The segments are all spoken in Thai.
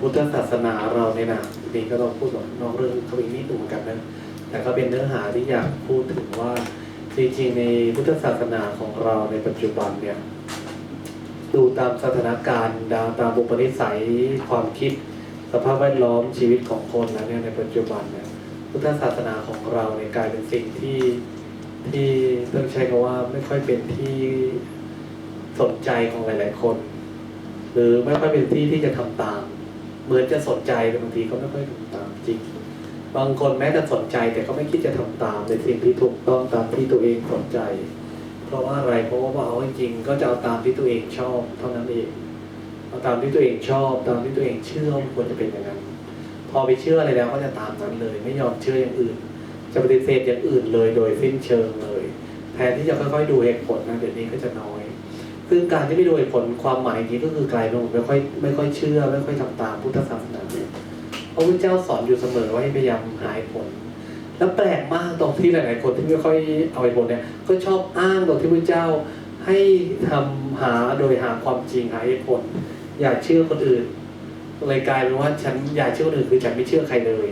พุทธศาสนาเราเนี่ยนะนี่ก็ต้องพูดแบบนอกเรื่องเขาอีกนิดหนึ่งเหมือนกันนะแต่ก็เป็นเนื้อหาที่อยากพูดถึงว่าจริงๆในพุทธศาสนาของเราในปัจจุบันเนี่ยดูตามสถานการณ์ดาวตามบุปนิสัยความคิด สภาพแวดล้อมชีวิตของคนแล้วเนี่ยในปัจจุบันเนี่ยพุทธศาสนาของเราเนี่ยกลายเป็นสิ่งที่ที่ต้องใช้คำว่าไม่ค่อยเป็นที่สนใจของหลาย ๆ คน หรือไม่ค่อยเป็นที่ที่จะทำตาม เหมือนจะสนใจแต่บางทีก็ไม่ค่อยทำตามจริง บางคนแม้จะสนใจแต่ก็ไม่คิดจะทำตามในสิ่งที่ถูกต้องตามที่ตัวเองสนใจ เพราะว่าอะไรเพราะว่าเอาจริงก็จะเอาตามที่ตัวเองชอบเท่านั้นเองเอาตามที่ตัวเองชอบ ตามที่ตัวเองเชื่อว่าควรจะเป็นอย่างนั้น พอไปเชื่ออะไรแล้วก็จะตามนั้นเลย ไม่ยอมเชื่ออย่างอื่น จะปฏิเสธอย่างอื่นเลยโดยสิ้นเชิงเลย แทนที่จะค่อยๆดูเหตุผลนะเดี๋ยวนี้ก็จะน้อย ซึ่งการที่ไม่ดูเหตุผลความหมายนี้ก็คือกลายเป็นไม่ค่อยไม่ค่อยเชื่อ ไม่ค่อยทำตามพุทธศาสนาเนี่ยพระพุทธเจ้าสอนอยู่เสมอว่าให้พยายามหาเหตุผล แล้วแปลกมากตรงที่หลาย ๆ คนที่ไม่ค่อยเอาเหตุผลเนี่ยก็ชอบอ้างตรงที่พระเจ้าให้ทำหาโดยหาความจริงหาเหตุผล อย่าเชื่อคนอื่นเลยกลายเป็นว่าฉันอยากเชื่อคนอื่นคือฉันไม่เชื่อใครเลย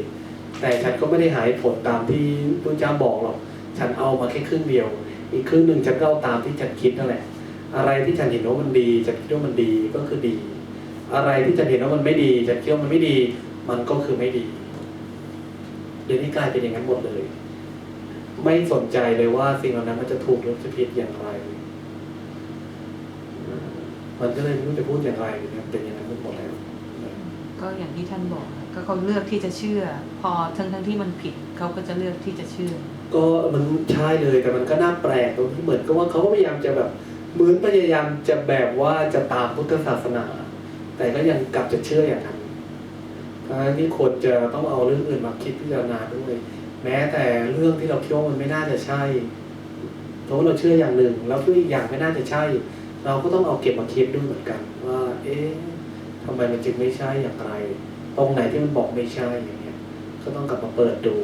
แต่ฉันก็ไม่ได้หาเหตุผลตามที่พระเจ้าบอกหรอกฉันเอามาแค่ครึ่งเดียว อีกครึ่งหนึ่งฉันก็เอาตามที่ฉันคิดนั่นแหละ อะไรที่ฉันเห็นว่ามันดีฉันคิดว่ามันดีก็คือดี อะไรที่ฉันเห็นว่ามันไม่ดีฉันคิดว่ามันไม่ดี มันก็คือไม่ดีเดี๋ยวนี้กลายเป็นอย่างนั้นหมดเลย ไม่สนใจเลยว่าสิ่งเหล่านั้นมันจะถูกหรือจะผิดอย่างไร มันก็เลยไม่รู้จะพูดอย่างไรเนี่ยเป็นอย่างนั้นหมดแล้วก็อย่างที่ท่านบอกค่ะก็เขาเลือกที่จะเชื่อ พอทั้งทั้งที่มันผิดเขาก็จะเลือกที่จะเชื่อ ก็มันใช่เลยแต่มันก็น่าแปลกตรงที่เหมือนกับว่าเขาก็พยายามจะแบบ เหมือนพยายามจะแบบว่าจะตามพุทธศาสนา แต่ก็ยังกลับจะเชื่ออย่างนั้นทั้งที่คนจะต้องเอาเรื่องอื่นมาคิดพิจารณาด้วย แม้แต่เรื่องที่เราคิดว่ามันไม่น่าจะใช่เพราะว่าเราเชื่ออย่างหนึ่ง แล้วก็อีกอย่างไม่น่าจะใช่ เราก็ต้องเอาเก็บมาคิดด้วยเหมือนกัน ว่า เอ๊ะทำไมมันจึงไม่ใช่อย่างไร ตรงไหนที่มันบอกไม่ใช่อย่างเงี้ย ก็ต้องกลับมาเปิดดู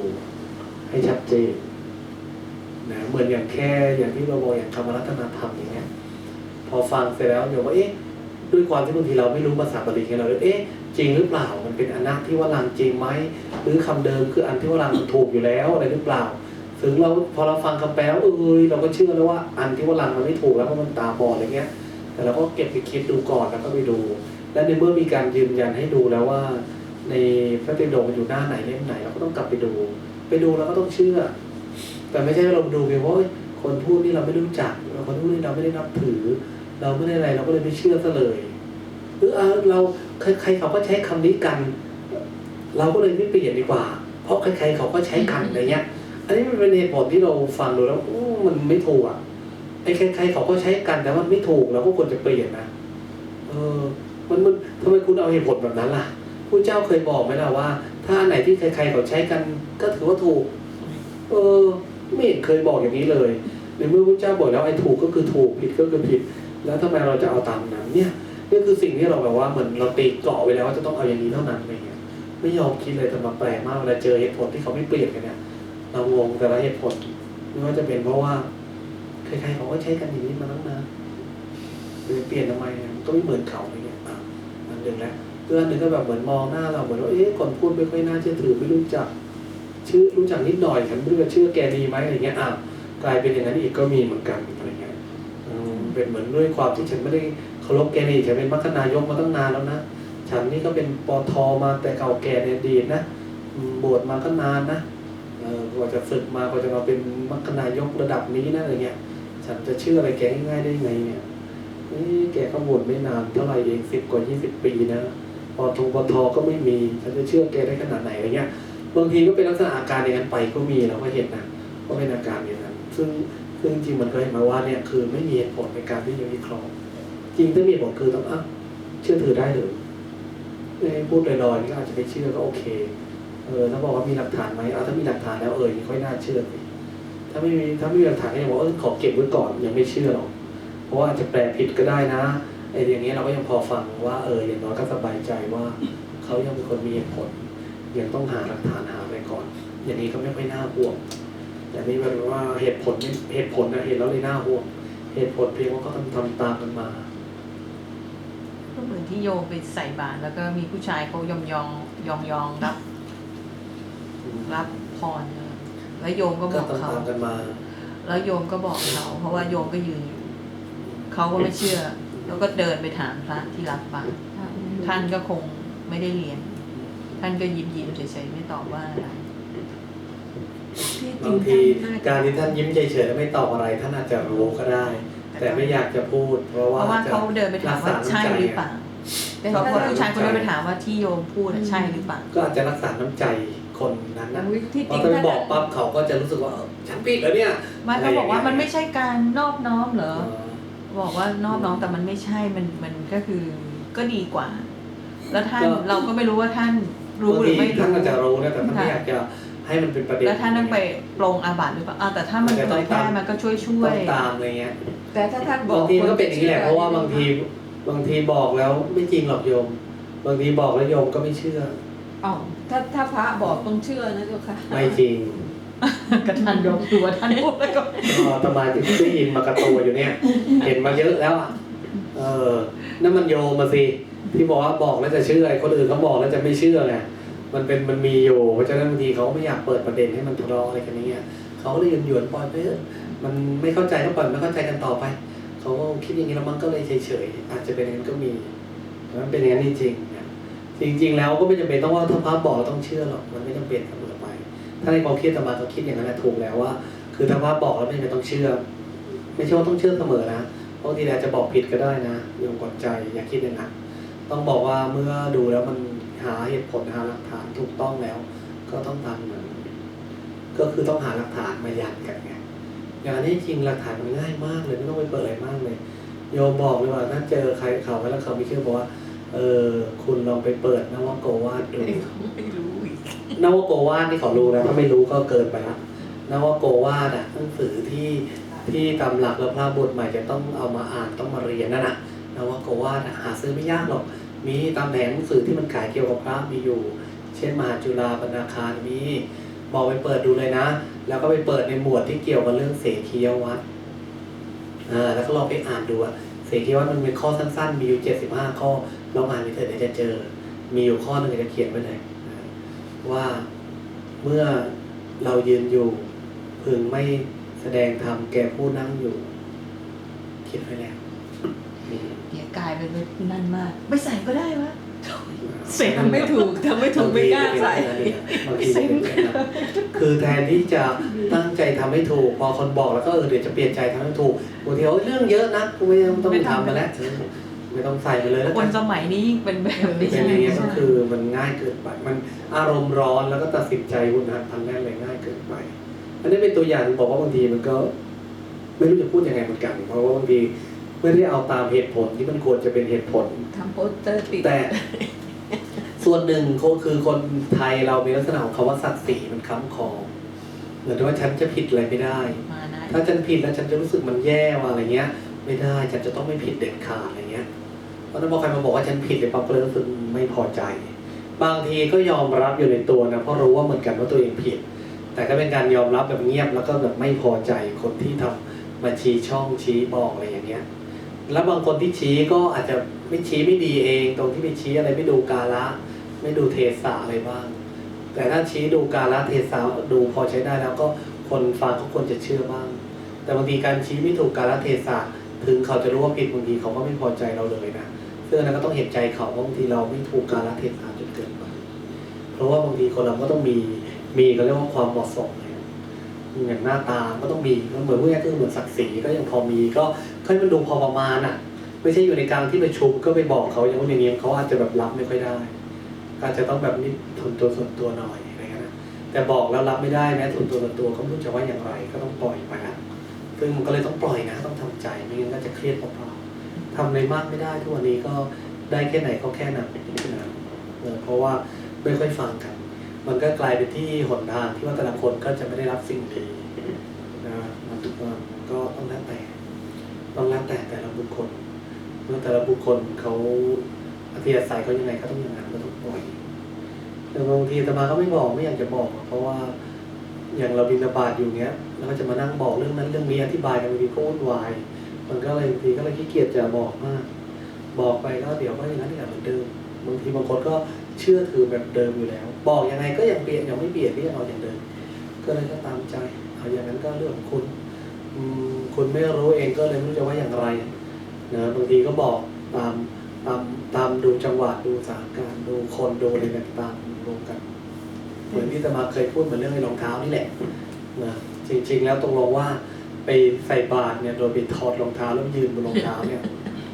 ให้ชัดเจนนะเหมือนอย่างแค่อย่างที่เราบอกอย่างคำรัตนธรรมอย่างเงี้ย อฟังเสร็จแล้วโยมว่าเอ๊ะด้วยความที่บางทีเราไม่รู้ภาษาบาลีกันเราเลยเอ๊ะจริงหรือเปล่ามันเป็นอนัตที่ว่าลังจริงไหมหรือคำเดิมคืออันที่ว่าลังมันถูกอยู่แล้วอะไรหรือเปล่า ถึงเราพอเราฟังคำแปลแล้วเอยเราก็เชื่อแล้วว่าอันที่ว่าลังมันไม่ถูกแล้วเพราะมันตาบอดอะไรเงี้ย แต่เราก็เก็บไปคิดดูก่อนแล้วก็ไปดู และในเมื่อมีการยืนยันให้ดูแล้วว่า ในพระไตรปิฎกมันอยู่หน้าไหนเล่มไหนเราก็ต้องกลับไปดู ไปดูแล้วก็ต้องเชื่อ แต่ไม่ใช่ว่าเราดูเพียงว่าคนพูดนี่เราไม่รู้จักเราคนพูดนี่เราไม่ได้นับถือ เราไม่ได้อะไรเราก็เลยไม่เชื่อซะเลยหรือเอาเราใครๆเขาก็ใช้คำนี้กัน เราก็เลยไม่เปลี่ยนดีกว่า เพราะใครๆเขาก็ใช้กันอะไรเงี้ย อันนี้มันเป็นเหตุผลที่เราฟังดูแล้วอู้มันไม่ถูกอะไอ้ใครๆเขาก็ใช้กันแต่มันไม่ถูกเราก็ควรจะเปลี่ยนนะเออ มันมันทำไมคุณเอาเหตุผลแบบนั้นล่ะผู้เจ้าเคยบอกไหมล่ะว่า ถ้าอันไหนที่ใครๆเขาใช้กัน ก็ถือว่าถูก เออ ไม่เห็นเคยบอกอย่างนี้เลยในเมื่อพระเจ้าบอกแล้วไอ้ถูกก็คือถูกผิดก็คือผิด แล้วทำไมเราจะเอาตามนั้นเนี่ยนี่คือสิ่งที่เราแบบว่าเหมือนเราตีเกราะไว้แล้วว่าจะต้องเอาอย่างนี้เท่านั้นอะไรเงี้ยไม่ยอมคิดเลยแต่มาแปลกมากเวลาเจอเหตุผลที่เขาไม่เปลี่ยนกันเนี่ยเรางงแต่ละเหตุผลไม่ว่าจะเป็นเพราะว่าใครๆเขาก็ใช้กันอย่างนี้มาตั้งนานเลยเปลี่ยนทำไมอะมันก็ไม่เหมือนเขาอะไรเงี้ยอะอันหนึ่งแล้วเพื่อนหนึ่งก็แบบเหมือนมองหน้าเราเหมือนว่าเอ๊ะคนพูดไม่ค่อยน่าเชื่อถือไม่รู้จัก ชื่อรู้จักนิดหน่อยฉันไม่รู้จะเชื่อแกดีไหมอะไรเงี้ยอะกลายเป็นอย่างนั้นอีกก็มีเหมือนกันอะไรเงี้ยอืม เป็นเหมือนด้วยความที่ฉันไม่ได้เคารพแกนี่ฉันเป็นมรรคนายกมาตั้งนานแล้วนะฉันนี่ก็เป็นปอทอมาแต่เก่าแก่ในอดีตนะบวชมาก็นานนะกว่าจะฝึกมากว่าจะมาเป็นมรรคนายกระดับนี้นะอะไรเงี้ยฉันจะเชื่ออะไรแกง่ายๆได้ไงเนี่ยนี่แกก็บวชไม่นานเท่าไหร่เองสิบกว่ายี่สิบปีนะปอทงปอทอก็ไม่มีฉันจะเชื่อแกได้ขนาดไหนอะไรเงี้ยบางทีก็เป็นลักษณะอาการอย่างนั้นไปก็มีเราก็เห็นนะก็เป็นอาการอย่างนั้นซึ่ง ซึ่งจริงๆมันก็เห็นมาว่าเนี่ยคือไม่มีเหตุผลในการที่จะวิเคราะห์จริงถ้ามีเหตุผลคือต้องอะเชื่อถือได้เลยเอ้ยพูดลอยๆนี่ก็อาจจะไม่เชื่อก็โอเคเออถ้าบอกว่ามีหลักฐานไหมเอาถ้ามีหลักฐานแล้วเออนี่ค่อยน่าเชื่อสิถ้าไม่มีถ้าไม่มีหลักฐานก็ยังบอกเออขอเก็บไว้ก่อนยังไม่เชื่อหรอกเพราะว่าอาจจะแปลผิดก็ได้นะไอ้อย่างเงี้เราก็ยังพอฟังว่าเอออย่างน้อยก็สบายใจว่าเขายังเป็นคนมีเหตุผลยังต้องหาหลักฐานหาไปก่อน อย่างนี้ก็ไม่ค่อยน่าห่ว อย่างนี้แบบว่าเหตุผลไม่เหตุผลนะเห็นแล้วเลยน่าห่วง เหตุผลเพียงว่าก็ทำทำตามกันมาก็เหมือนที่โยมไปใส่บาตรแล้วก็มีผู้ชายเขายอมยองยองยองรับรับพรแล้วโยมก็บอกเขาแล้วโยมก็บอกเขาเพราะว่าโยมก็ยืนอยู่เขาก็ไม่เชื่อ แล้วก็เดินไปถามพระที่รับบาตรท่านก็คงไม่ได้เรียน ท่านก็ยิ้มยิ้มเฉยๆไม่ตอบว่าอะไร บางงทีท่านน่าจะการที่ท่านยิ้มเฉยๆแล้วไม่ตอบอะไร ท่านอาจจะรู้ก็ได้ แต่ไม่อยากจะพูด เพราะเพว่าราะว่าจะเขาเดินไปถามว่ารักษใช่น้ำหรือเปล่าแต่เพราะถ้าว่าผู้ชายคนนั้นไปถามว่าที่โยมพูดอะใช่หรือเปล่าก็อาจจะรักษาน้ำใจคนนั้นนะที่พจอริงท่านท่านบอกปั๊บเขาก็จะรู้สึกว่าเออฉันผิดแล้วเนี่ยมันก็บอกว่ามันไม่ใช่การนอบน้อมเหรอเออบอกว่านอบน้อมแต่มันไม่ใช่มันมันก็คือก็ดีกว่า แล้วท่านเราก็ไม่รู้ว่าท่านรู้หรือไม่บางทีท่านรู้อาจจะรู้นะแต่ท่านไม่ค่ะอยากจะ ให้มันเป็นประเด็นแล้วท่านต้องไปปรงอาบัติหรือเปล่าอ่าแต่ถ้ามันมันจะเผต้องยแพร่ตามมันก็ช่วยช่วต้อยงตามอะไรเงี้ยแต่ถ้าท่านบอกบางทีมันก็เป็นอย่างนี้แหละเพราะว่าบางทีบางทีบอกแล้วไม่จริงหรอกโยม บางทีบอกแล้วโยมก็ไม่เชื่ออ๋อถ้าถ้าพระบอกต้องเชื่อนะเจ้าค่ะไม่จริงกระทันโยมตัวท่านพูดแล้วก็ก็อาตมาที่ได้ยินมากระตูอยู่เนี่ย เห็นมาเยอะแล้วอะเออนั่นมันโยมมาสิที่บอกว่าบอกแล้วจะเชื่อไอ้คนอื่นเขาบอกแล้วจะไม่เชื่อไง มันเป็นมันมีอยู่เพราะฉะนั้นบางทีเขาไม่อยากเปิดประเด็นให้มันทะเลาะอะไรกันนี้ยเขาก็เลยหยวนๆปล่อยไปมันไม่เข้าใจก็ปล่อยไม่เข้าใจกันต่อไปเขาก็คิดอย่างนี้แล้วมันก็เลยเฉยๆอาจจะเป็นอย่างนั้นก็มีมันเป็นอย่างนั้นจริงๆจริง ๆ แล้วก็ไม่จำเป็นต้องว่าถ้าพระบอกต้องเชื่อหรอกมันไม่จำเป็นเสมอไป ถ้าในความคิดอาตมาก็คิดอย่างนั้นแหละถูกแล้วว่า คือถ้าพระบอกแล้วไม่จำเป็นต้องเชื่อ ไม่ใช่ว่าต้องเชื่อเสมอนะบางทีอาจจะบอกผิดก็ได้นะโยมกดใจอย่าคิดอย่างนั้นต้องบอกว่าเมื่อดูแล้วมัน หาเหตุผลหาหลักฐานถูกต้องแล้ว ก็ต้องทำนั้นก็คือต้องหาหลักฐานมายันกันไงอย่างนี้จริงหลักฐานมันง่ายมากเลยไม่ต้องไปเปิดอะไรมากเลย โยมบอกเลยว่าถ้าเจอใครเขาแล้วเขาไม่เชื่อบอกว่า เออคุณลองไปเปิดนวโกวาดดูไม่รู้อีกนวโกวาดที่เขารู้นะถ้าไม่รู้ก็เกินไปละนวโกวาดอะหนังสือที่ที่ตำหลักแล้วพระบทใหม่จะต้องเอามาอ่านต้องมาเรียนนั่นน่ะนวโกวาดอะหาซื้อไม่ยากหรอก มีตามแผงหนังสือที่มันขายเกี่ยวกับพระมีอยู่ เช่นมหาจุฬาบรรณาคารมีบอกไปเปิดดูเลยนะ แล้วก็ไปเปิดในหมวดที่เกี่ยวกับเรื่องเสขียวัตรอ่าแล้วก็ลองไปอ่านดูอะเสขียวัตรมันเป็นข้อสั้นๆ มีอยู่เจ็ดสิบห้าข้อลองอ่านไปเถอะเดี๋ยวจะเจอ มีอยู่ข้อหนึ่งจะเขียนไว้เลยว่าเมื่อเรายืนอยู่พึงไม่แสดงธรรมแก่ผู้นั่งอยู่ คิดไว้แล้ว กลายเป็นนั่นมาก ไม่ใส่ก็ได้วะเสร็จทำไม่ถูกทำไม่ถูกไม่กล้าใส่บางทีเป็นอย่างนั้นนะคือแทนที่จะตั้งใจทำให้ถูก พอคนบอกแล้วก็เออเดี๋ยวจะเปลี่ยนใจทำให้ถูกบางทีเอาเรื่องเยอะนะกูไม่ต้องทำมาแล้วเออไม่ต้องใส่ไปเลยแล้วคกันนสมัยนี้ยิ่งเป็นแบบเป็นี้นอย่างนี้ยก็คือมันง่ายเกินไป มันอารมณ์ร้อนแล้วก็ตัดสินใจหุนหันพลันแล่นอะไรง่ายเกินไป อันนี้เป็นตัวอย่างที่บอกว่าบางทีมันก็ ไม่รู้จะพูดยังไงเหมือนกัน เพราะว่าบางที ไม่ได้เอาตามเหตุผลที่มันควรจะเป็นเหตุผลทำโปสเตอร์ติดแต่ ส่วนหนึ่งก็คือคนไทยเรามีลักษณะของคำว่าศักดิ์ศรีมันค้ำคอเหมือนว่าฉันจะผิดอะไรไม่ได้ มานะถ้าฉันผิดแล้วฉันจะรู้สึกมันแย่ว่าอะไรเงี้ย ไม่ได้ฉันจะต้องไม่ผิดเด็ดขาดอะไรเงี้ยเพราะฉะนั้นพอใครมาบอกว่าฉันผิดเลยปั๊บก็เลยรู้สึกไม่พอใจ บางทีก็ยอมรับอยู่ในตัวนะเพราะรู้ว่าเหมือนกันว่าตัวเองผิด แต่ก็เป็นการยอมรับแบบเงียบแล้วก็แบบไม่พอใจคนที่ทำมาชี้ช่องชี้บอกอะไรอย่างเงี้ย แล้วบางคนที่ชี้ก็อาจจะไม่ชี้ไม่ดีเอง ตรงที่ไปชี้อะไรไม่ดูกาละไม่ดูเทศะอะไรบ้าง แต่ถ้าชี้ดูกาละเทศะดูพอใช้ได้แล้วก็คนฟังเขาควรจะเชื่อบ้าง แต่บางทีการชี้ไม่ถูกกาละเทศะถึงเขาจะรู้ว่าผิดบางทีเขาก็ไม่พอใจเราเลยนะซึ่งอันนั้นก็ต้องเห็นใจเขาบางทีเราไม่ถูกกาละเทศะจนเกินไปเพราะว่าบางทีคนเราก็ต้องมีมีก็เรียกว่าความเหมาะสม อย่างหน้าตาก็ต้องมีเหมือนเมื่อกี้ก็เหมือนศักดิ์ศรีก็ยังพอมีก็ค่อยมันดูพอประมาณอะ ไม่ใช่อยู่ในกลางที่ประชุมก็ไปบอกเขาอย่างนู้นอย่างนี้เขาอาจจะแบบรับไม่ค่อยได้ก็อาจจะต้องแบบนี้ทนตัวส่วนตัวหน่อยอะไรเงี้ยนะแต่บอกแล้วรับไม่ได้แม้ส่วนตัวส่วนตัวก็ไม่รู้จะว่าอย่างไรก็ต้องปล่อยไปอะซึ่งมันก็เลยต้องปล่อยนะต้องทำใจไม่งั้นก็จะเครียดเปล่าๆทำอะไรมากไม่ได้ทุกวันนี้ก็ได้แค่ไหนก็แค่นั้นนะเออเพราะว่าไม่ค่อยฟังกัน มันก็กลายเป็นที่หนทางที่ว่าแต่ละคนก็จะไม่ได้รับสิ่งดีนะมันก็ก็ต้องแล้วแต่ต้องแล้วแต่แต่ละบุคคลเมื่อแต่ละบุคคลเขาอัธยาศัยเขายังไงก็ต้องอย่างนั้นก็ต้องปล่อยแต่บางทีอาตมาก็ไม่บอกไม่อยากจะบอก เพราะว่าอย่างเราบินบาตอยู่เนี้ยเราก็จะมานั่งบอกเรื่องนั้นเรื่องนี้อธิบายกันบางทีก็วุ่นวายมันก็เลยบางทีก็เลยขี้เกียจจะบอกมาก บอกไปก็เดี๋ยวก็อย่างนั้นอย่างเหมือนเดิมบางทีบางคนก็ เชื่อถือแบบเดิมอยู่แล้ว บอกยังไงก็ยังเปลี่ยนยังไม่เปลี่ยนนี่ยังเอาอย่างเดิมก็เลยก็ตามใจเอาอย่างนั้นก็เรื่องของคุณคุณไม่รู้เองก็เลยไม่รู้จะว่าอย่างไรนะบางทีก็บอกตามตามตามดูจังหวะดูสถานการณ์ดูคนดูอะไรต่างๆรวมกัน เหมือนที่ตมาเคยพูดเหมือนเรื่องไอ้รองเท้านี่แหละนะจริง ๆ แล้วตรงลงว่าไปใส่บาตรเนี่ยโดยไปถอดรองเท้าแล้วยืนบนรองเท้าเนี่ย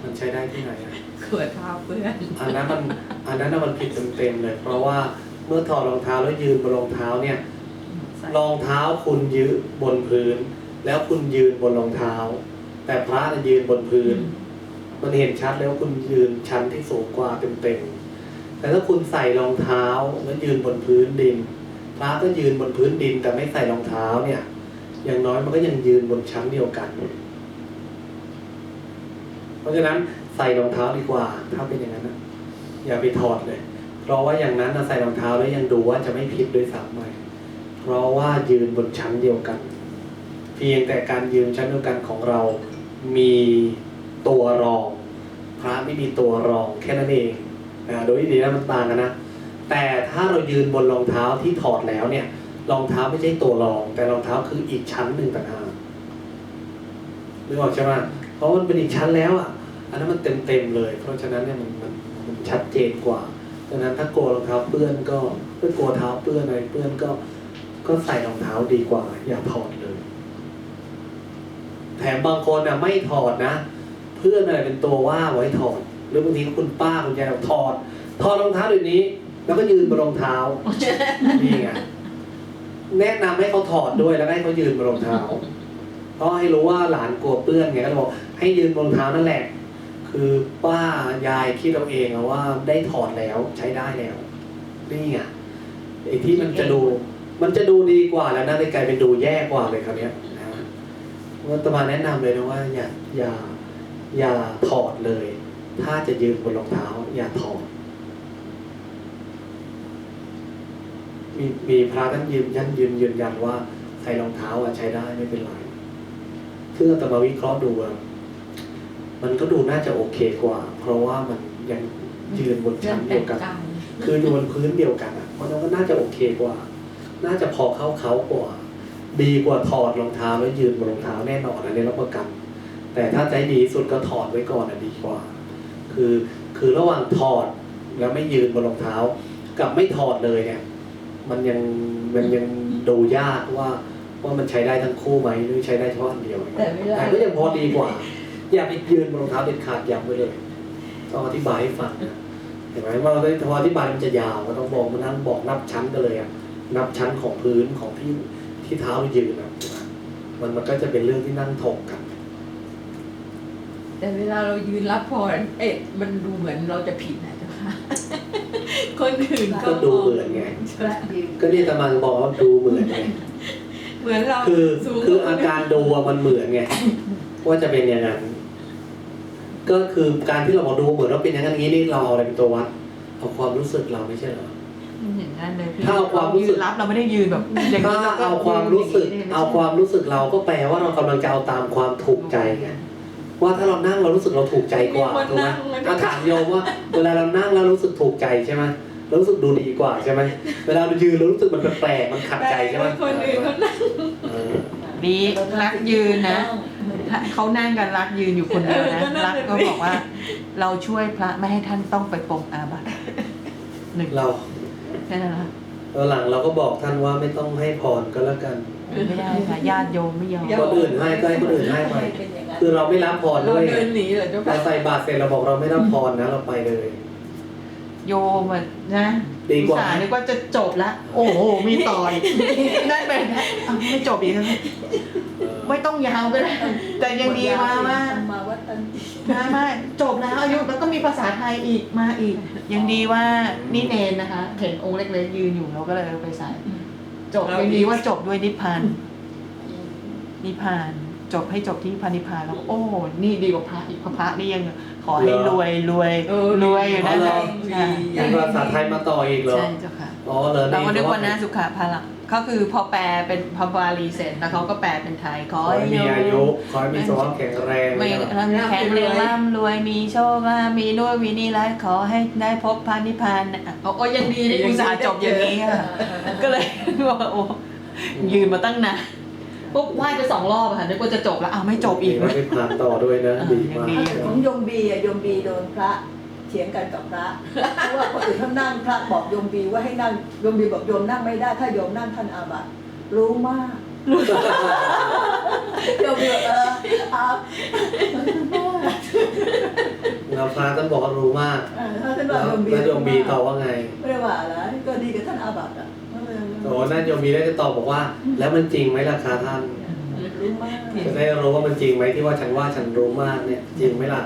มันใช้ได้ที่ไหนอะ ขวดเท้าเพื่อนอันนั้นมันอันนั้นน่ะมันผิดเต็มๆเลย เพราะว่าเมื่อถอดรองเท้าแล้วยืนบนรองเท้าเนี่ยใส่รองเท้าคุณยืนบนพื้น แล้วคุณยืนบนรองเท้า แต่พระน่ะยืนบนพื้น มันเห็นชัดแล้วาคุณยืนชั้นที่สูงกว่าเต็มๆแต่ถ้าคุณใส่รองเท้าแล้วยืนบนพื้นดิน พระก็ยืนบนพื้นดินแต่ไม่ใส่รองเท้าเนี่ย อย่างน้อยมันก็ยังยืนบนชั้นเดียวกัน เพราะฉะนั้นใส่รองเท้าดีกว่า ถ้าเป็นอย่างนั้นนะอย่าไปถอดเลย เพราะว่าอย่างนั้นใส่รองเท้าแล้วยังดูว่าจะไม่ผิดด้วยซ้ำไปเพราะว่ายืนบนชั้นเดียวกัน เพียงแต่การยืนชั้นเดียวกันของเรา มีตัวรอง พระไม่มีตัวรองแค่นั้นเองนะโดยที่ดีแล้วมันต่างกันนะ แต่ถ้าเรายืนบนรองเท้าที่ถอดแล้วเนี่ยรองเท้าไม่ใช่ตัวรอง แต่รองเท้าคืออีกชั้นหนึ่งต่างหากนึกออกใช่ไหม เพราะมันเป็นอีกชั้นแล้วอะอันนั้นมันเต็มเต็มๆเลย เพราะฉะนั้นเนี่ยมันมันมันชัดเจนกว่าดังนั้นถ้ากลัวรองเท้าเปื้อนก็เพื่อกลัวเท้าเปื้อนอะไรเปื้อนก็ก็ใส่รองเท้าดีกว่า อย่าถอดเลย แถมบางคนอะไม่ถอดนะ เพื่อนอะไรเป็นตัวว่าไว้ถอด หรือบางทีคุณป้าคุณยายบอกถอด ถอดรองเท้าเดี๋ยวนี้ แล้วก็ยืนบนรองเท้านี่ไงแนะนำให้เขาถอดด้วยแล้วก็ให้เขายืนบนรองเท้า เพราะให้รู้ว่าหลานกลัวเปื้อนไงก็เลยบอกให้ยืนบนเท้านั่นแหละ คือป้ายายคิดเอาเองอะว่าได้ถอดแล้วใช้ได้แล้ว นี่ไงไอ้ที่มันจะดู มันจะดูดีกว่าแล้วนะเลยกลายเป็นดูแย่กว่าเลยคราวเนี้ยนะว่าตมาแนะนำเลยนะว่า อย่าอย่าอย่าถอดเลย ถ้าจะยืนบนรองเท้า อย่าถอดมีมีพระท่านยืนยันยืนยืนยันว่าใส่รองเท้าอะใช้ได้ไม่เป็นไร ซึ่งอาตมาวิเคราะห์ดูอะมันก็ดูน่าจะโอเคกว่า เพราะว่ามันยังยืนบนชั้นเดียวกัน คืออยู่บนพื้นเดียวกันอะมันก็น่าจะโอเคกว่า น่าจะพอเข้าเขากว่า ดีกว่าถอดรองเท้าแล้วยืนบนรองเท้าแน่นอนอันนี้รับประกัน แต่ถ้าใจดีที่สุดก็ถอดไว้ก่อนอะดีกว่า คือคือระหว่างถอดแล้วไม่ยืนบนรองเท้า กับไม่ถอดเลยเนี่ย มันยังมันยังดูยากว่า ว่ามันใช้ได้ทั้งคู่ไหมหรือใช้ได้เฉพาะอันเดียวแต่เวลาแต่ก็ยังพอดีกว่า อย่าไปยืนบนรองเท้าเด็ดขาดย้ำไว้เลยต้องอธิบายให้ฟังนะเห็นไหมว่าเราพออธิบายมันจะยาวก็ต้องบอกมานั่งบอกนับชั้นกันเลยอะนับชั้นของพื้นของที่ที่เท้าเรายืนนะมันมันก็จะเป็นเรื่องที่นั่งถกกัน แต่เวลาเรายืนรับพรเอ๊ะมันดูเหมือนเราจะผิดนะเจ้าค่ะคนอื่นก็ดูเหมือนไงก็เนี่ยตะมันบอกว่าดูเหมือนไง เหมือนเราคือสูงคืออาการดูอะมันเหมือนไงว่าจะเป็นอย่างนั้น ก็คือการที่เราบอกดูเหมือนว่าเป็นอย่างนั้นอย่างนี้นี่เราเอาอะไรเป็นตัววัดเอาความรู้สึกเราไม่ใช่เหรออย่างนั้นเลยพี่ถ้าเอาความรู้สึกยืนรับเราไม่ได้ยืนแบบอย่างถ้านี้เราก็เอาความรู้สึกยืนย่งนี้เอาความรู้สึกเราก็แปลว่าเรากำลังจะเอาตามความถูกใจไงว่าถ้าเรานั่งเรารู้สึกเราถูกใจกว่ามีคนถูกไหมนั่งแล้วอาถามโยมว่าเวลาเรานั่งแล้วรู้สึกถูกใจใช่ไหม เรารู้สึกดูดีกว่าใช่ไหมเวลาเรายืนเรารู้สึกมันแปลกๆมันขัดใจใช่ไหมแต่คนอื่นเขานั่งเออดีรักยืนนะเขานั่งกันรักยืนอยู่คนเดียวนะเออก็นั่นรักน่ะก็สิบอกว่า เราช่วยพระไม่ให้ท่านต้องไปปรงอาบัติหนึ่งเราแค่นั้นละตอนหลังเราก็บอกท่านว่าไม่ต้องให้พรก็แล้วกันไม่ได้ค่ะญาติโยมไม่ยอมคนอื่นให้ก็ให้คนอื่นให้ไปคือเราไม่รับพรเราด้วยไงเดินหนีเหรอเจ้าเราค่ะใส่บาตรเสร็จเราบอกเราไม่รับพรนะเราไปเลย โยมอะนะดีกว่า อุตส่ห์นึกว่าจะจบละโอ้โห มีต่อยได้ไปนะอ้าวไม่จบอีกแล้วเออไม่ต้องยาวก็ได้แต่ยังดีมาว่ามาวัดตันติไม่ไม่จบแล้วอายุแล้วก็มีภาษาไทยอีกมาอีก ยังดีว่านี่เนนนะคะเห็นองค์เล็กๆยืนอยู่เราก็เลยเอาไปใส่จบยังดีว่าจบด้วยนิพพานนิพพาน จบให้จบที่พระนิพพานแล้วก็โอ้ นี่ดีกว่าพระอีกเพราะพระนี่ยังเขา อให้รวยรวยเออรวยอยู่นั่นแหละอ๋อเหรอใช่มีภาษาไทยมาต่ออีกเหรอใช่เจ้าค่ะอ๋อเหรอเราก็นึกเพว่านาสุขะพลังก็คือพอแปลเป็นพอบาลีเสร็จแล้วเขาก็แปลเป็นไทยขขออให้ให้มีอายุโยขอให้มีสุขภาพแข็งแรงไม่นะครับแข็งแรงร่ำรวยมีโชคลาภมีนู่นมีนี่แล้วขอให้ได้พบพระนิพพานนะโอ้ยังดีที่อุตส่าห์จบอย่างนี้ค่ะก็เลยบอกว่าโอ้ยืนมาตั้งนาน ปุ๊บไหว้ไปสองรอบอะค่ะนึกว่าจะจบแล้วอ้าวไม่จบอีก ไม่ผ่านต่อด้วยนะอ่าดีมากยังดีของโยมบีอะโยมบีโดนพระเถียงกันกับพระเพราะว่าคนอื่นเขานั่งพระบอกโยมบีว่าให้นั่งโยมบีบอกโยมนั่งไม่ได้ถ้าโยมนั่งท่านอาบัติรู้มากโยมบีบอกเออเอาเราพระท่านบอกว่ารู้มากเออถ้าท่านบอแล้กวโยมบีแล้วโยมบีตอบว่าไงไม่ได้ว่าอะไรก็ดีกับท่านอาบัติอะ โอ้นั่นโยมบีได้จะตอบบอกว่า แล้วมันจริงไหมล่ะคะท่านรู้มากจะได้รู้ว่ามันจริงไหมที่ว่าฉันว่าฉันรู้มากเนี่ยจริงไหมล่ะ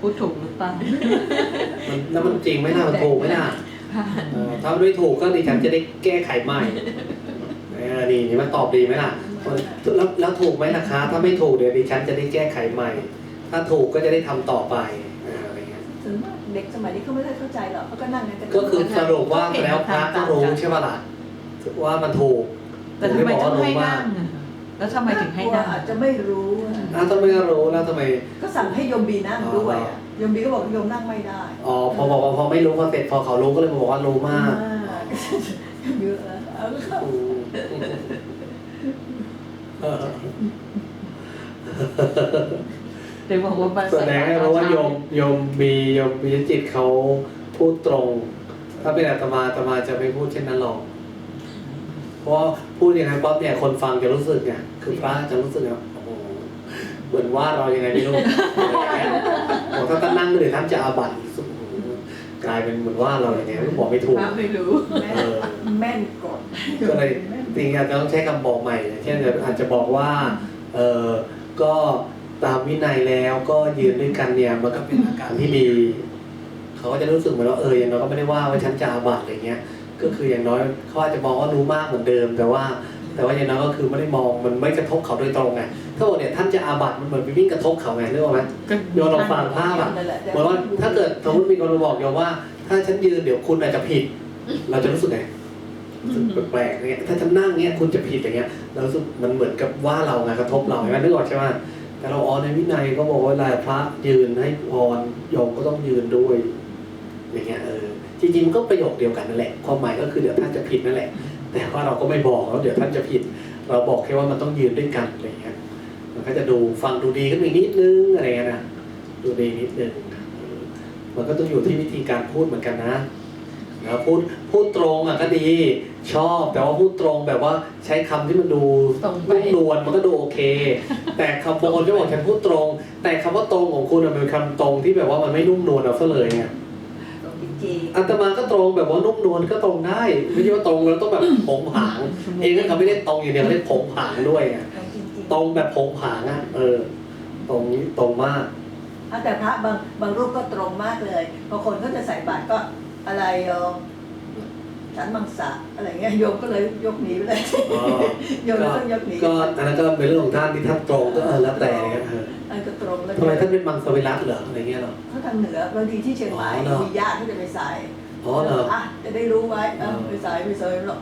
พูดถูกหรือเปล่ามันแล้วมันจริงไหมล่ะมันถูกไหมล่ะเออถ้าไม่ถูกก็ดิฉันจะได้แก้ไขใหม่เออนี่นี่มันตอบดีไหมล่ะแล้วแล้วถูกไหมล่ะคะ ถ้าไม่ถูกเดี๋ยวดิฉันจะได้แก้ไขใหม่ ถ้าถูกก็จะได้ทำต่อไปเอออะไรเงี้ยส่วนมากเด็กสมัยนี้เขาไม่ได้เข้าใจหรอกเขาก็นั่งกันก็คือสรุปว่าแล้วพระก็รู้ใช่ป่ะล่ะ ว่ามันถูกแต่ทำไมถึต้องด้ให้บอกว่านั่งอะแล้วทำไมถึงให้กลัวนั่ง อาจจะไม่รู้อะอ้าวทำไมก็รู้แล้วทำไม ก็สั่งให้โยมบีนั่งด้วยอะโยมบีก็บอกโยมนั่งไม่ได้อ๋อพอบอกว่าพอไม่รู้พอเสร็จพอเขารู้ก็เลยมาบอกว่ารู้มากเยอะนะเอาเข้าอืมเออเดี๋ยวบอกว่าภาษาแสดงให้รู้ว่าโยมโยมมีโยมมีจิตเขาพูดตรง ถ้าเป็นอาตมาอาตมาจะไม่พูดเช่นนั้นหรอก เพราะพูดอย่างนั้นป๊อปเนี่ยคนฟังจะรู้สึกไงคือพระจะรู้สึกว่าโอ้โหเหมือนว่าเรายังไงไม่รู้โอ้ถ้าท่านนั่งเลยท่านจะอาบัติกลายเป็นเหมือนว่าเราอย่างไงไม่บอกไม่ถูกพระไม่รู้แม่เออแม่นกดก็เลยจริงๆอาจจะต้องใช้คำบอกใหม่นะเช่นอาจจะบอกว่าเออก็ตามวินัยแล้วก็ยืนด้วยกันเนี่ยมันก็เป็นอาการที่ดี เขาก็จะรู้สึกเหมือนว่าเอออย่างน้อยก็ไม่ได้ว่าว่าฉันจะอาบัติอะไรเงี้ย ก็คืออย่างน้อยเขาอาจจะมองว่ารู้มากเหมือนเดิม แต่ว่า แต่ว่าอย่างน้อยก็คือไม่ได้มองมันไม่กระทบเขาโดยตรงไงถ้าบอกเนี่ยท่านจะอาบัติมันเหมือนไปวิ่งกระทบเขาไงนึกออกไหมโยนลองฟังภาพอะนั่นแหละเหมือนว่าถ้าเกิดสมมติมีคนมาบอกโยมว่า ถ้าฉันยืนเดี๋ยวคุณอาจจะผิด เราจะรู้สึกไงรู้สึกแปลกๆเนี่ยถ้าฉันนั่งเนี่ยคุณจะผิดอย่างเงี้ยเรารู้สึกมันเหมือนกับว่าเราไงกระทบเราใช่ไหมนึกออกใช่ไหมแต่เราอ๋อในวินัยก็บอกว่าเวลาพระยืนให้พรโยมก็ต้องยืนด้วย อย่างเงี้ยเออ จริงๆมันก็ประโยคเดียวกันนั่นแหละความหมายก็คือเดี๋ยวท่านจะผิดนั่นแหละ แต่ว่าเราก็ไม่บอกแล้วเดี๋ยวท่านจะผิด เราบอกแค่ว่ามันต้องยืนด้วยกันอะไรเงี้ยมันก็จะดูฟังดูดีขึ้นอีกนิดนึงอะไรเงี้ยนะดูดีนิดนึงเออมันก็ต้องอยู่ที่วิธีการพูดเหมือนกันนะแล้วพูดพูดตรงอะก็ดีชอบแต่ว่าพูดตรงแบบว่าใช้คำที่มันดูตรงไปนุ่มนวลมันก็ดูโอเค แต่คำบางคนจะบอกฉันพูดตรง แต่คำว่าตรงของคุณอะมันเป็นคำตรงที่แบบว่ามันไม่นุ่มนวลเอาซะเลยไงต รงจริงอาตมาก็ตรงแบบว่านุ่มนวลก็ตรงได้ ไม่ใช่ว่าตรงแล้วต้องแบบผมผาง เองก็เขาไม่ได้ตรงอย่างเดียวเขาได้ผมผางด้วยไงๆตรงจริงตรงแบบผมผางอะ เออ ตรงนี้ตรงมากๆอะแต่พระบางบางรูปก็ตรงมากเลยบางคนเขาจะใส่บาตรก็อะไรโยม ฉันมังสะอะไรเงี้ยโยมก็เลยยกหนีไปเลยอ๋อโยมเลยต้องยกหนีก็อันนั้นก็เป็นเรื่องของท่านที่ท่านตรงก็เออแล้วแต่เนี่ยเอออันก็ตรงแล้วทำไมท่านเป็นมังสวิรัตเหรออะไรเงี้ยเหรอเขาทางเหนือบางทีที่เชียงใหม่อ๋อเหรอมีญาติที่จะไปใส่อ๋อเหรออะจะได้รู้ไว้เอออ๋อไปใส่ไม่ใส่หรอก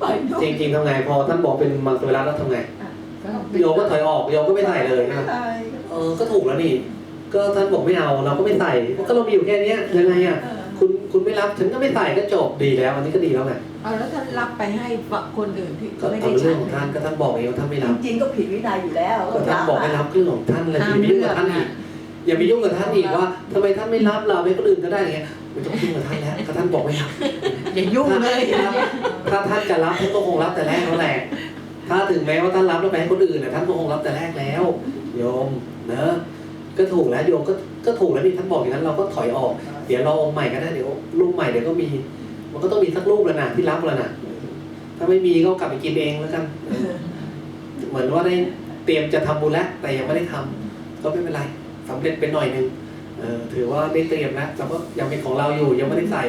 ไปเนอะจริงๆทำไงพอท่านบอกเป็นมังสวิรัตแล้วทำไงก็โยมก็ถอยออกโยมก็ไม่ใส่เลยนะใส่เออก็ถูกแล้วนี่ก็ท่านบอกไม่เอาเราก็ไม่ใส่ก็เรามีอยู่แค่เนี้ยยังไงอะเออ คุณคุณไม่รับฉันก็ไม่ใส่ก็จบดีแล้วอันนี้ก็ดีแล้วไงเอาแล้วท่านรับไปให้คนอื่นที่ก็ไม่เอาได้เรื่ใช้องของท่านก็ท่านบอกเองว่าท่านไม่รับจริงๆก็ผิดวินัยอยู่แล้วก็ท่านบอกให้รับเรื่องของท่านเลยอย่าไปยุ่งกับท่านอีกอย่าไปยุ่งกับท่านอีกว่าทำไมท่านไม่รับเราให้คนอื่นก็ได้อย่างเงี้ยไม่ต้องยุ่งกับท่านแล้วก็ท่านบอกไม่รับ อย่ายุ่งเลย ถ้าท่านจะรับท่านก็คงรับแต่แรกแล้วแหละ ถ้าถึงแม้ว่าท่านรับแล้วไปให้คนอื่นน่ะท่านก็คงรับแต่แรกแล้ว โยมเนอะ ก็ถูกแล้วโยมก็ก็ถูกแล้วนี่ท่านบอกอย่างนั้นเราก็ถอยออก เดี๋ยวรอองค์ใหม่ก็ได้เดี๋ยวรูปใหม่เดี๋ยวก็มี มันก็ต้องมีสักรูปแล้วนะที่รับแล้วนะถ้าไม่มีก็กลับไปกินเองแล้วกัน เหมือนว่าได้เตรียมจะทำบุญแล้วแต่ยังไม่ได้ทำก็ไม่เป็นไรสำเร็จไปหน่อยหนึงเออถือว่าได้เตรียมแล้วแต่ว่ายังเป็นของเราอยู่ยังไม่ได้ใส่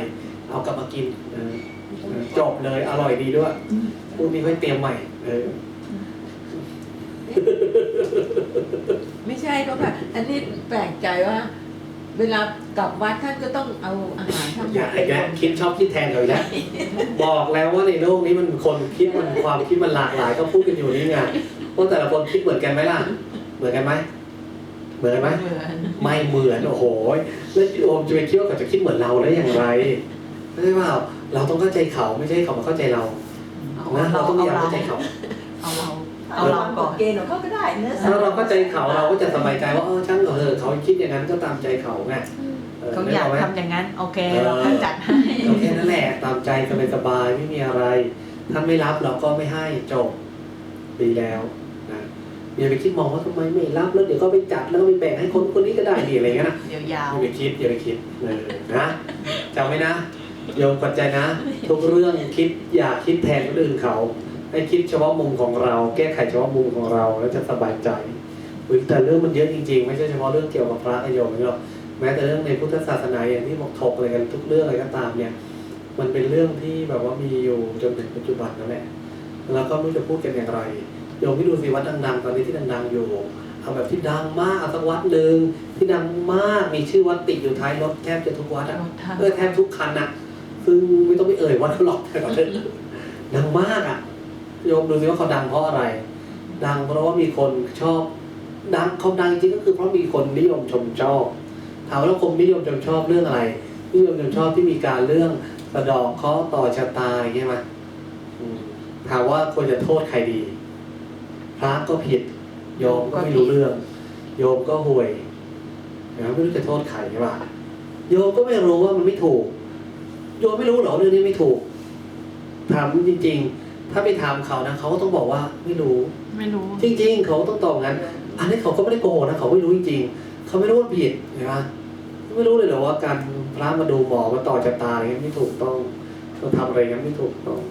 เอากลับมากินเออเออจบเลยอร่อยดีด้วยพรุ่งนี้ค่อยเตรียมใหม่เออ ไม่ใช่ก็แบบอันนี้แปลกใจว่า เวลากลับวัดท่านก็ต้องเอาอาหารทั้งหมอย่าดไอ้แกคิดชอบคิดแทนเขาอีกแล้วบอกแล้วว่าในโลกนี้มันคนคิดมันความคิดมันหลากหลายก็พูดกันอยู่นี่ไงว่าแต่ละคนคิดเหมือนกันไหมล่ะ เหมือนกันไหมเหมือนกันไหม เหมือนไม่เหมือนโอ้โหแล้วโอมจะไปคิดว่าเขาจะคิดเหมือนเราได้อย่างไรไม่ใช่ว่าเราต้องเข้าใจเขาไม่ใช่เขามาเข้าใจเราเอานะเราเราต้องพเอายายามเราเข้าใจเขา เอาเรา เอาเอาเราเราก่อนเกณฑ์ของเขาก็ได้เนื้อสัตถ้าว์เราเข้าใจเขาเราก็จะสบายใจว่าเออช่างเขาเถอะเขาคิดอย่างนั้นก็ตามใจเขาไงเขาอยากนึกไหมทำอย่างนั้น โอเคเออเราก็จัดให้ก็แค่นั้นแหละตามใจสบายๆไม่มีอะไรท่านไม่รับเราก็ไม่ให้จบดีแล้วนะอย่าไปคิดมองว่าทำไมไม่รับแล้วเดี๋ยวก็ไปจัดแล้วก็ไปแบ่งให้คนคนนี้ก็ได้ดีอะไรเงี้ยนะ เดี๋ยวยาวอย่าไปคิดอย่าไปคิดเออนะจำไว้นะโยมปัจจัยนะ ทุกเรื่องคิดอย่าคิดแทนคนอื่นเขา ให้คิดเฉพาะมุมของเรา แก้ไขเฉพาะมุมของเราแล้วจะสบายใจอุ๊ยแต่เรื่องมันเยอะจริงๆ ไม่ใช่เฉพาะเรื่องเกี่ยวกับพระกับโยมนี่หรอกแม้แต่เรื่องในพุทธศาสนาอย่างที่บอกถกอะไรกันทุกเรื่องอะไรก็ตามเนี่ย มันเป็นเรื่องที่แบบว่ามีอยู่จนถึงปัจจุบันนั่นแหละแล้วก็ไม่รู้จะพูดกันอย่างไรโยมที่ดูสิวัดดังๆตอนนี้ที่ดังๆอยู่เอาแบบที่ดังมากเอาสักวัดหนึ่งที่ดังมากมีชื่อวัดติดอยู่ท้ายรถแทบจะทุกวัดอะรถท่านเออแทบทุกคันอะซึ่งไม่ต้องไปเอ่ยวัดเขาหรอกแต่ก็เถอะดังมากอะโยมดูสิว่าเขาดังเพราะอะไร ดังเพราะว่ามีคนชอบดังเขาดังจริงก็คือเพราะมีคนนิยมชมชอบถามว่าคนนิยมชมชอบเรื่องอะไร นิยมชมชอบที่มีการเรื่องสะดอกเคราะห์ต่อชะตาอย่างเงี้ยไหมถามว่าควรจะโทษใครดีพระก็ผิดโยมก็ไม่รู้เรื่อง โยมก็ห่วยนะไม่รู้จะโทษใครใช่ปะโยมก็ไม่รู้ว่ามันไม่ถูก โยมไม่รู้เหรอเรื่องนี้ไม่ถูกถามจริง ๆ ถ้าไปถามเขานะเขาก็ต้องบอกว่าไม่รู้ ไม่รู้ จริง ๆ เขาต้องตอบงั้น อันนี้เขาก็ไม่ได้โกหกนะเขาไม่รู้จริงๆเขาไม่รู้ว่าผิดเห็นไหมไม่รู้เลยเหรอว่าการพระมาดูหมอมาต่อชะตาอะไรเงี้ยไม่ถูกต้องเราทำอะไรเงี้ยไม่ถูกต้อง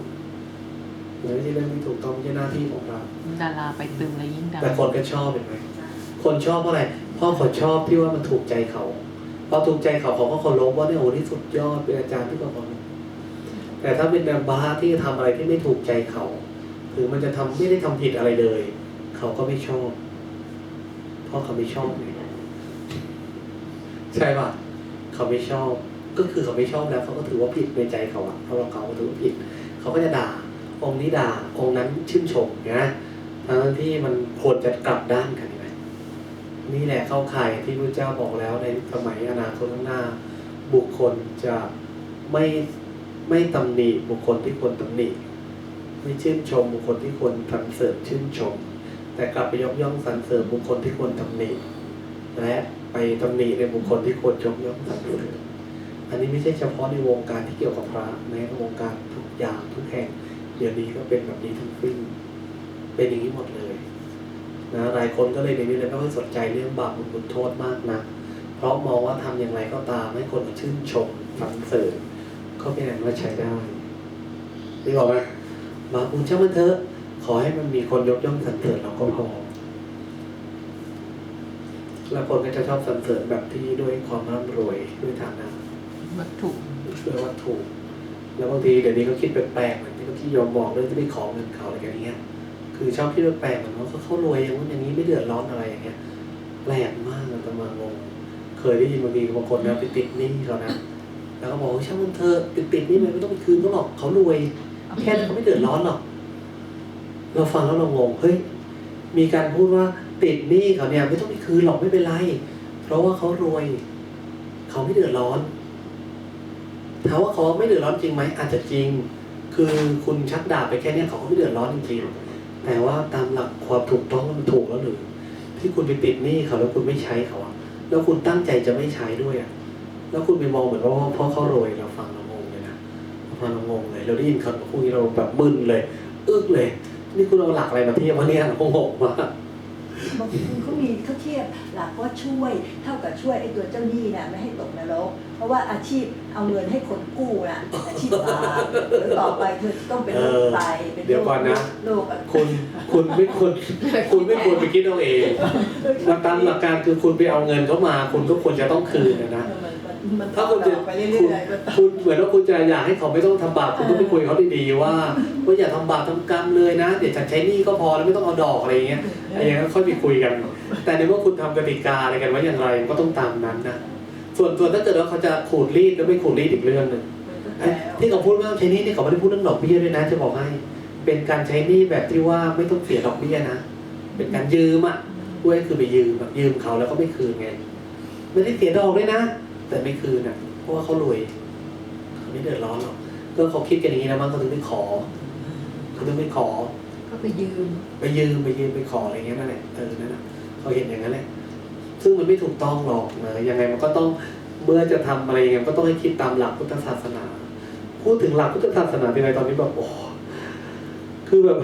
ไม่ใช่เรื่องไม่ถูกต้องไม่ใช่หน้าที่ของเราดาราไปตึมแล้วยิ่งดังแต่คนก็ชอบเห็นไหมคนชอบเพราะอะไรเพราะเขาชอบที่ว่ามันถูกใจเขาพอถูกใจเขาเขาก็เคารพว่าเนี่ยโอ้ที่สุดยอดเป็นอาจารย์ที่เขาเคารพ แต่ถ้าเป็นแบบบาที่ทำอะไรที่ไม่ถูกใจเขาถึงมันจะทำไม่ได้ทำผิดอะไรเลย เขาก็ไม่ชอบ เพราะเขาไม่ชอบไงใช่ป่ะเขาไม่ชอบ ก็คือเขาไม่ชอบแล้วเขาก็ถือว่าผิดในใจเขาอะเพราะว่าเขาถือว่าผิด เขาก็จะด่า องค์นี้ด่า องค์นั้นชื่นชมนะทั้งที่มันควรจะกลับด้านกันไหมนี่แหละเข้าข่ายที่พระเจ้าบอกแล้วในสมัยอนาคตข้างหน้า บุคคลจะไม่ ไม่ตำหนิบุคคลที่ควรตำหนิ ไม่ชื่นชมบุคคลที่ควรสรรเสริญชื่นชม แต่กลับไปยกย่องสรรเสริญบุคคลที่ควรตำหนิ และไปตำหนิในบุคคลที่ควรยกย่องสรรเสริญอันนี้ไม่ใช่เฉพาะในวงการที่เกี่ยวกับพระในวงการทุกอย่างทุกแห่งเดี๋ยวนี้ก็เป็นแบบนี้ทั้งสิ้นเป็นอย่างนี้หมดเลยนะหลายคนก็เลยเดี๋ยวนี้เลยไม่ค่อยสนใจเรื่องบาปบุญโทษมากนะเพราะมองว่าทำอย่างไรก็ตามให้คนชื่นชมสรรเสริญ ก็เป็นอันว่าใช้ได้นี่บอกไหมบาปบุญช่างมันเถอะขอให้มันมีคนยกย่องสรรเสริญเราก็พอแล้วคนก็จะชอบสรรเสริญแบบที่ด้วยความร่ำรวยด้วยฐานะวัตถุด้วยวัตถุ แล้วบางทีเดี๋ยวนี้ก็คิดแปลกๆเหมือนที่ที่โยมบอกเรื่องที่ไปขอเงินเขาอะไรกันอย่างเงี้ย คือชอบคิดแปลกๆเหมือนว่าเขาเขารวยอย่างนู้นอย่างนี้ไม่เดือดร้อนอะไรอย่างเงี้ยแปลกมากเลยตมางงเคยได้ยินบางทีบางคนนะไปติดหนี้เขานะ แล้วก็บอกว่าช่างมันเถอะติดติดๆหนี่มันไม่ต้องไปคืนเขาหรอกเขารวย แค่นั้นเขาไม่เดือดร้อนหรอก เราฟังแล้วเรางงเฮ้ยมีการพูดว่าติดหนี้เขาเนี่ย ไม่ต้องไปคืนหรอกไม่เป็นไร เพราะว่าเขารวย เขาไม่เดือดร้อนถามว่าเขาไม่เดือดร้อนจริงไหมอาจจะจริง คือคุณชักดาบไปแค่เนี้ยเขาก็ไม่เดือดร้อนจริงๆแต่ว่าตามหลักความถูกต้องมันถูกแล้วหรือที่คุณไปติดหนี้เขาแล้วคุณไม่ใช้เขาอะแล้วคุณตั้งใจจะไม่ใช้ด้วยอะ แล้วคุณไปมองเหมือนว่าเพราะเขารวยเราฟังเรางงเลยนะเราฟังเรางงเลยเราได้ยินคำพูดนี้เราแบบมึนเลยอึ้งเลย นี่คุณเอาหลักอะไรมาเทียบวะเนี่ยเรางงมากบางคนเขามีเขาเทียบหลักว่าช่วยเท่ากับช่วยไอ้ตัวเจ้าหนี้น่ะไม่ให้ตกนรก เพราะว่าอาชีพเอาเงินให้คนกู้น่ะอาชีพบาปหรือต่อไปเธอจะต้องเป็นโรคไตเป็นเดี๋ยวก่อนนะโรคอะไรคุณคุณไม่ควรคุณไม่ควรไปคิดเอาเองมาตามหลักการคือคุณไปเอาเงินเขามา คุณก็ควรจะต้องคืนนะนะ มันมันมันถ้าคุณจะต่อไปเรื่คุณอยๆก็ต่อคุณเหมือนว่าคุณจะอยากให้เขาไม่ต้องทำบาปคุณต้องไปคุยกับเขาดีๆว่าว่าอย่าทำบาปทำกรรมเลยนะ เดี๋ยวฉันใช้หนี้ก็พอแล้วไม่ต้องเอาดอกอะไรอย่างเงี้ยไอ้อย่างนั้นค่อยไปคุยกัน แต่ในเมื่อคุณทำกติกาอะไรกันไว้อย่างไรก็ต้องตามนั้นนะส่วนส่วนถ้าเกิดว่าเขาจะขูดรีดแล้วไม่ขูดรีดอีกเรื่องหนึ่งไอ้ที่เขาพูดว่าใช้หนี้นี่เขาไม่ได้พูดเรื่องดอกเบี้ยด้วยนะ จะบอกให้ เป็นการใช้หนี้แบบที่ว่าไม่ต้องเสียดอกเบี้ยนะเป็นการยืมอะด้วยคือไปยืมแบบยืมเขาแล้วก็ไม่คืนไงไม่ได้เสียดอกด้วยนะ แต่ไม่คืนอะเพราะว่าเขารวยเขาไม่เดือดร้อนหรอกก็เขาคิดกันอย่างนี้นะมั้งเขาถึงไม่ขอเขาถึงไม่ขอ ก็ไปยืม ไปยืมไปยืมไปขออะไรเงี้ยนั่นแหละเออนั่นแหละเขาเห็นอย่างนั้นแหละซึ่งมันไม่ถูกต้องหรอกนะยังไงมันก็ต้องเมื่อจะทำอะไรยังไงมันก็ต้องให้คิดตามหลักพุทธศาสนา พูดถึงหลักพุทธศาสนาทีไรตอนนี้แบบโอ้คือแบบ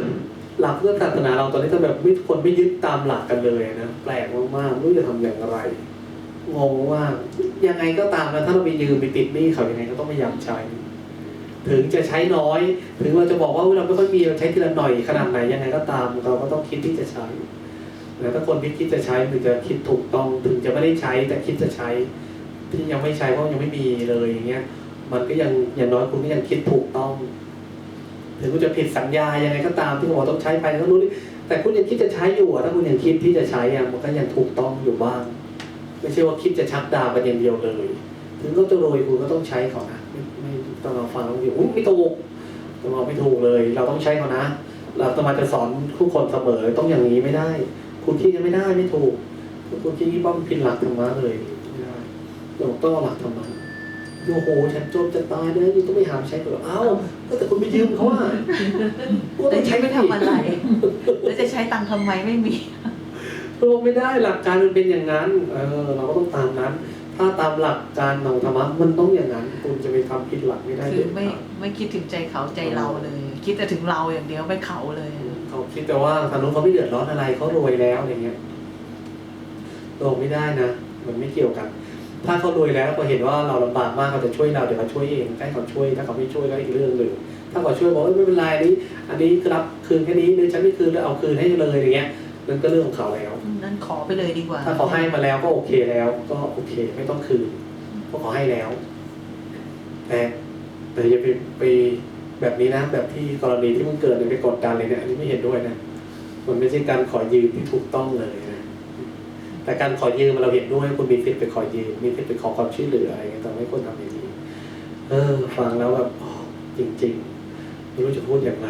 หลักพุทธศาสนาเราตอนนี้จะแบบไม่คนไม่ยึดตามหลักกันเลยนะแปลกมากๆไม่รู้จะทำอย่างไรงงว่ายังไงก็ตามนะถ้าเราไปยืมไปติดหนี้เขายังไงก็ต้องพยายามใช้ ถึงจะใช้น้อย ถึงเราจะบอกว่าเราไม่ค่อยมีเราใช้ทีละหน่อยขนาดไหนยังไงก็ตาม เราก็ต้องคิดที่จะใช้แต่ถ้าคนที่คิดจะใช้ถึงจะคิดถูกต้องถึงจะไม่ได้ใช้แต่คิดจะใช้ ที่ยังไม่ใช้เพราะยังไม่มีเลยอย่างเงี้ยมันก็ยังอย่างน้อยคุณก็ยังคิดถูกต้อง ถึงคุณจะผิดสัญญายังไงก็ตามที่บอกต้องใช้ไปแล้วนู้นี่แต่คุณยังคิดจะใช้อยู่อะถ้าคุณยังคิดที่จะใช้อะมันก็ยังถูกต้องอยู่บ้าง ไม่ใช่ว่าคิดจะชักดาบไปอย่างเดียวเลย ถึงเขาจะรวยคุณก็ต้องใช้เขานะไม่ไม่ต้องมาฟังแล้วอยู่อุ๊ยไม่ถูกต้องมาไม่ถูกเลย เราต้องใช้เขานะ เราต้องมาจะสอนทุกคนเสมอต้องอย่างนี้ไม่ได้ คุณคิดยังไม่ได้ไม่ถูกคุณคิดที่บ้องผิดหลักธรรมะเลยไม่ได้เราต้องเอาหลักธรรมะโอ้โหฉันจนจะตายเลยนี่ต้องไปหามใช้ก่อนเอ้าก็แต่คุณไปยืมเขาอะก็แต่ต้องใช้ใช้ไม่ไม่ทำทำอะไรแล้วจะใช้ตังค์ทำไมไม่มี โลกไม่ได้หลักการมันเป็นอย่างนั้นเออเราก็ต้องตามนั้น ถ้าตามหลักการของธรรมะมันต้องอย่างนั้นคุณจะไปทำผิดหลักไม่ได้คืเด็อดไม่ขาดไม่คิดถึงใจเขาใจเราเลย คิดแต่ถึงเราอย่างเดียวไม่เขาเลยเขาคิดแต่ว่าทางนู้นเขาไม่เดือดร้อนอะไรเขารวยแล้วอะไรเงี้ยโลกไม่ได้นะมันไม่เกี่ยวกันถ้าเขารวยแล้วพอเห็นว่าเราลำบากมากเขาจะช่วยเราเดี๋ยวเขาช่วยเองให้เขาช่วยถ้าเขาไม่ช่วยก็อีกเรื่องหนึ่งถ้าเขาช่วยบอกว่าไม่เป็นไรนี่อันนี้รับคืนแค่นี้หรือฉันไม่คืนแล้วเอาคืนให้เลยอย่างเงี้ยนั่นก็เรื่องของเขาแล้ว นั่นขอไปเลยดีกว่า ถ้าเขาให้มาแล้วก็โอเคแล้ว ก็โอเค ไม่ต้องคืนเพราะเขาให้แล้วแต่แต่อย่าไปไปแบบนี้นะ แบบที่กรณีที่มันเกิดเนี่ยไปกดดันเลยเนี่ยอันนี้ไม่เห็นด้วยนะมันไม่ใช่การขอยืมที่ถูกต้องเลยนะแต่การขอยืมเราเห็นด้วยคุณมีสิทธิ์ไปขอยืมมีสิทธิ์ไปขอความช่วยเหลืออะไรเงี้ยแต่ไม่ควรทำอย่างนี้เออ ฟังแล้วแบบจริง ๆ ไม่รู้จะพูดอย่างไร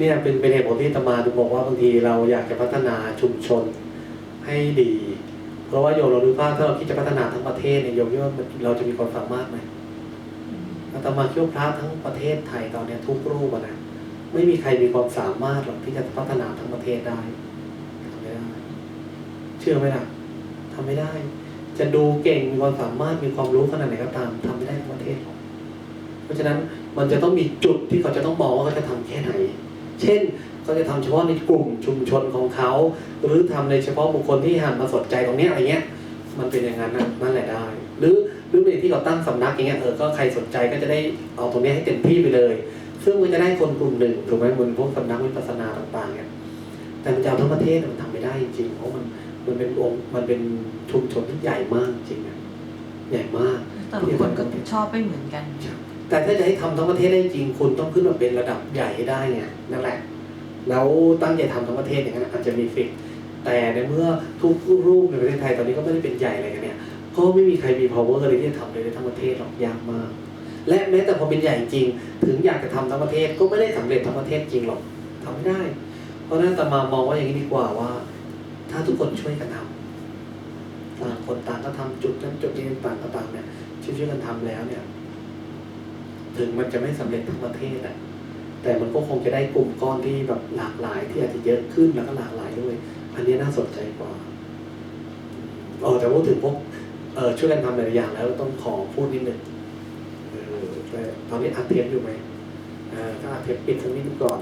เนี่ยเป็นเป็นเหตุผลที่ตมาถึงบอกว่าบางทีเราอยากจะพัฒนาชุมชนให้ดี เพราะว่าโยมเราดูภาพถ้าเราคิดจะพัฒนาทั้งประเทศเนี่ยโยมคิดว่าเราจะมีความสามารถไหมอาตมาคิดว่าพระทั้งประเทศไทยตอนเนี้ยทุกรูปนะไม่มีใครมีความสามารถหรอกที่จะพัฒนาทั้งประเทศได้ทำไม่ได้ เชื่อไหมล่ะทำไม่ได้ จะดูเก่งมีความสามารถมีความรู้ขนาดไหนก็ตามทำไม่ได้ทั้งประเทศ เพราะฉะนั้นมันจะต้องมีจุดที่เขาจะต้องมองว่าเขาจะทำแค่ไหน เช่นเขาจะทำเฉพาะในกลุ่มชุมชนของเขา หรือทำในเฉพาะบุคคลที่หันมาสนใจตรงเนี้ยอะไรเงี้ย มันเป็นอย่างนั้นนะนั่นแหละได้ หรือหรือเป็นที่เขาตั้งสำนักอย่างเงี้ยเออก็ใครสนใจก็จะได้เอาตรงเนี้ยให้เต็มที่ไปเลย ซึ่งมันจะได้คนกลุ่มหนึ่งถูกไหมบนพวกสำนักวิปัสสนาต่างๆเนี่ยแต่มันจะเอาทั้งประเทศมันทำไม่ได้จริงๆเพราะมันมันเป็นองค์มันเป็นชุมชนที่ใหญ่มากจริงๆอะใหญ่มากแต่ละคนก็ชอบไม่เหมือนกัน แต่ถ้าจะให้ทำทั้งประเทศได้จริงคุณต้องขึ้นมาเป็นระดับใหญ่ให้ได้ไงนั่นแหละ แล้วตั้งใจทำทั้งประเทศอย่างนั้นอาจจะมีสิทธิ์แต่ในเมื่อทุกรูปในประเทศไทยตอนนี้ก็ไม่ได้เป็นใหญ่อะไรกันเนี่ยก็ไม่มีใครมี power เลยที่จะทำเลยในทั้งประเทศหรอกยากมาก และแม้แต่พอเป็นใหญ่จริง ถึงอยากจะทำทั้งประเทศก็ไม่ได้สำเร็จทั้งประเทศจริงหรอกทำไม่ได้ เพราะนั้นตมามองว่าอย่างนี้ดีกว่าว่า ถ้าทุกคนช่วยกันทำต่างคนต่างก็ทำจุดนั้นจุดนี้ต่างก็ต่างเนี่ยช่วยๆกันทำแล้วเนี่ย ถึงมันจะไม่สำเร็จทั้งประเทศอะแต่มันก็คงจะได้กลุ่มก้อนที่แบบหลากหลายที่อาจจะเยอะขึ้นแล้วก็หลากหลายด้วย อันนี้น่าสนใจกว่าเออแต่พูดถึงพวกเออช่วยกันทำหลายอย่างแล้วต้องขอพูดนิดหนึ่งเออแต่ตอนนี้อัดเทปอยู่ไหมเออถ้าอัดเทปปิดสักนิดก่อน